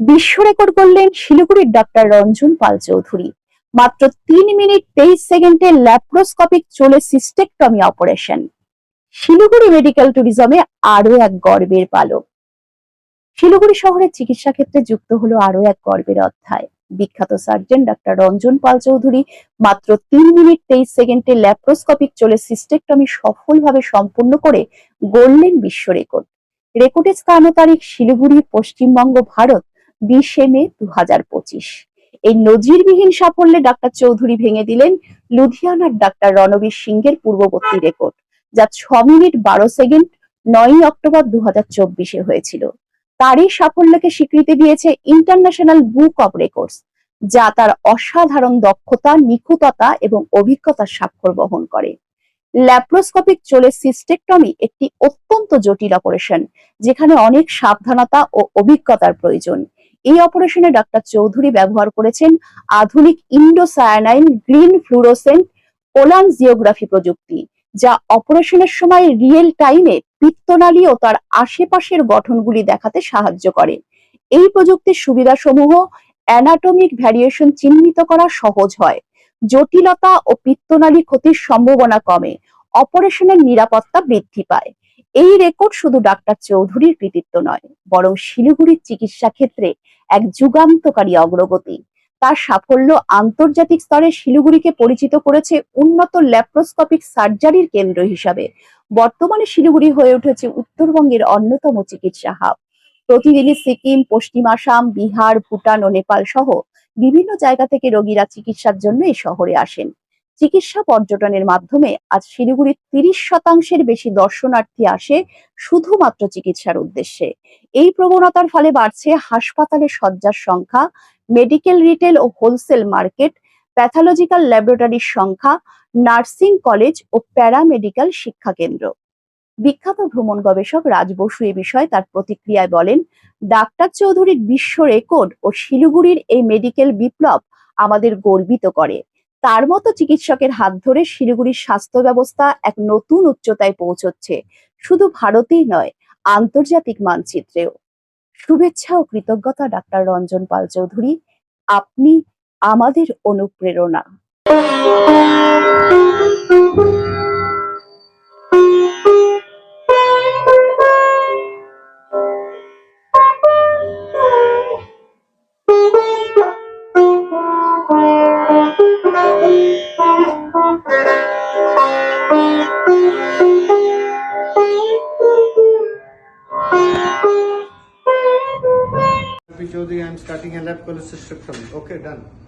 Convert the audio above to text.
বিশ্ব রেকর্ড করলেন শিলিগুড়ির ডাক্তার রঞ্জন পাল চৌধুরী। মাত্র তিন মিনিট তেইশ সেকেন্ডে ল্যাপ্রোস্কোপিক চলে সিস্টেকটমি অপারেশন। শিলিগুড়ি মেডিকেল ট্যুরিজমে আরও এক গর্বের পালক। শিলিগুড়ি শহরের চিকিৎসা ক্ষেত্রে যুক্ত হলো আরও এক গর্বের অধ্যায়। বিখ্যাত সার্জন ডাক্তার রঞ্জন পাল চৌধুরী মাত্র তিন মিনিট তেইশ সেকেন্ডে ল্যাপ্রোস্কোপিক চলে সিস্টেকটমি সফলভাবে সম্পূর্ণ করে গড়লেন বিশ্ব রেকর্ড। রেকর্ডের স্থান তারিখ শিলিগুড়ি, পশ্চিমবঙ্গ, ভারত বিশে মে দু হাজার পঁচিশ। এই নজিরবিহীন সাফল্যে ডাক্তার চৌধুরী ভেঙে দিলেন লুধিয়ানার ডাক্তার রণবীর সিংহের পূর্ববর্তী রেকর্ড, যা ছ মিনিট বারো সেকেন্ড নয়ই অক্টোবর দু চব্বিশে হয়েছিল। তারই সাফল্যকে স্বীকৃতি দিয়েছে ইন্টারন্যাশনাল বুক অব রেকর্ডস, যা তার অসাধারণ দক্ষতা, নিখুঁততা এবং অভিজ্ঞতার স্বাক্ষর বহন করে। ল্যাপ্রোস্কোপিক চলে সিস্টেকটমি একটি অত্যন্ত জটিল অপারেশন, যেখানে অনেক সাবধানতা ও অভিজ্ঞতার প্রয়োজন। এই অপারেশনে ডাক্তার চৌধুরী ব্যবহার করেছেন আধুনিক indocyanine green fluorescent cholangiography প্রযুক্তি, যা অপারেশনের সময় রিয়েল টাইমে পিত্তনালী ও তার আশেপাশের গঠনগুলি দেখাতে সাহায্য করে। এই প্রযুক্তির সুবিধাসমূহ অ্যানাটমিক ভ্যারিয়েশন চিহ্নিত করা সহজ হয়। জটিলতা ও পিত্তনালী ক্ষতির সম্ভাবনা কমে। অপারেশনের নিরাপত্তা বৃদ্ধি পায়। এই রেকর্ড শুধু ডাক্তার চৌধুরীর কৃতিত্ব নয়, বরং শিলিগুড়ির চিকিৎসা ক্ষেত্রে এক যুগান্তকারী অগ্রগতি। তার সাফল্য আন্তর্জাতিক স্তরে শিলিগুড়িকে পরিচিত করেছে উন্নত ল্যাপ্রোস্কোপিক সার্জারির কেন্দ্র হিসাবে। বর্তমানে শিলিগুড়ি হয়ে উঠেছে উত্তরবঙ্গের অন্যতম চিকিৎসা হাব প্রতিদিনই সিকিম, পশ্চিম আসাম, বিহার, ভুটান ও নেপাল সহ বিভিন্ন জায়গা থেকে রোগীরা চিকিৎসার জন্য এই শহরে আসেন। চিকিৎসা পর্যটনের মাধ্যমে আজ শিলিগুড়ির তিরিশ শতাংশের বেশি দর্শনার্থী আসে শুধুমাত্র চিকিৎসার উদ্দেশ্যে। এই প্রবণতার ফলে বাড়ছে হাসপাতালে শয্যার সংখ্যা, মেডিকেল, রিটেল ও হোলসেল মার্কেট, প্যাথোলজিক্যাল ল্যাবরেটরির সংখ্যা, নার্সিং কলেজ ও প্যারামেডিক্যাল শিক্ষা কেন্দ্র। বিখ্যাত ভ্রমণ গবেষক রাজ বসু এ বিষয়ে তার প্রতিক্রিয়ায় বলেন, ডাক্তার চৌধুরীর বিশ্ব রেকর্ড ও শিলিগুড়ির এই মেডিকেল বিপ্লব আমাদের গর্বিত করে। তার মতো চিকিৎসকের হাত ধরে শিলিগুড়ির স্বাস্থ্য ব্যবস্থা এক নতুন উচ্চতায় পৌঁছচ্ছে। শুধু ভারতেই নয়, আন্তর্জাতিক মানচিত্রেও। শুভেচ্ছা ও কৃতজ্ঞতা ডাক্তার রঞ্জন পাল চৌধুরী। আপনি আমাদের অনুপ্রেরণা। I am starting a lab cholecystectomy. Okay, done.